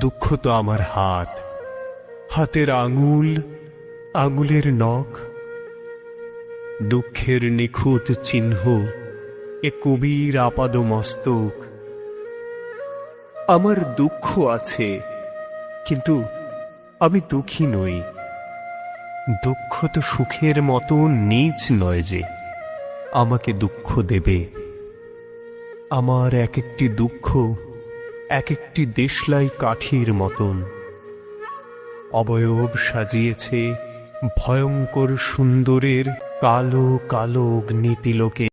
দুঃখ তো আমার হাত। হাতের আঙুল, আঙুলের নখ। দুঃখের নিখুঁত চিহ্ন এ কবির আপাদ মস্তক আমার দুঃখ আছে, কিন্তু আমি দুঃখী নই। দুঃখ তো সুখের মতো নিজ নয় যে আমাকে দুঃখ দেবে। আমার এক একটি দুঃখ এক একটি দেশলাই কাঠির মতন। অবয়ব সাজিয়েছে ভয়ঙ্কর সুন্দরের কালো কালো অগ্নিতিলোকে